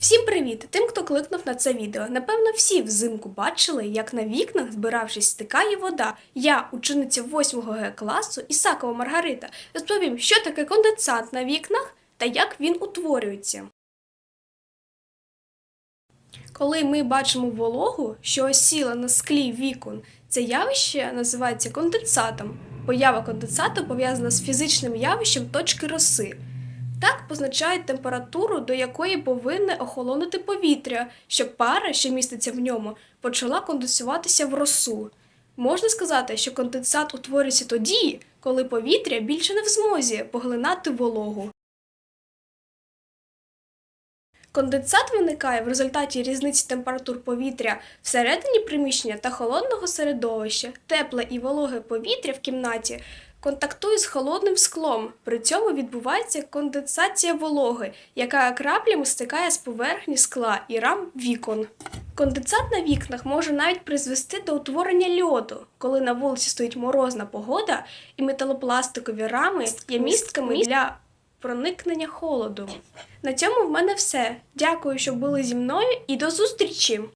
Всім привіт! Тим, хто кликнув на це відео. Напевно, всі взимку бачили, як на вікнах, збиравшись, стикає вода. Я, учениця 8 Г класу Ісакова Маргарита, розповім, що таке конденсат на вікнах та як він утворюється. Коли ми бачимо вологу, що осіла на склі вікон, це явище називається конденсатом. Поява конденсату пов'язана з фізичним явищем точки роси. Так позначають температуру, до якої повинне охолонути повітря, щоб пара, що міститься в ньому, почала конденсуватися в росу. Можна сказати, що конденсат утворюється тоді, коли повітря більше не в змозі поглинати вологу. Конденсат виникає в результаті різниці температур повітря всередині приміщення та холодного середовища. Тепле і вологе повітря в кімнаті контактує з холодним склом. При цьому відбувається конденсація вологи, яка краплями стикає з поверхні скла і рам вікон. Конденсат на вікнах може навіть призвести до утворення льоду, коли на вулиці стоїть морозна погода і металопластикові рами є містками для проникнення холоду. На цьому в мене все. Дякую, що були зі мною і до зустрічі!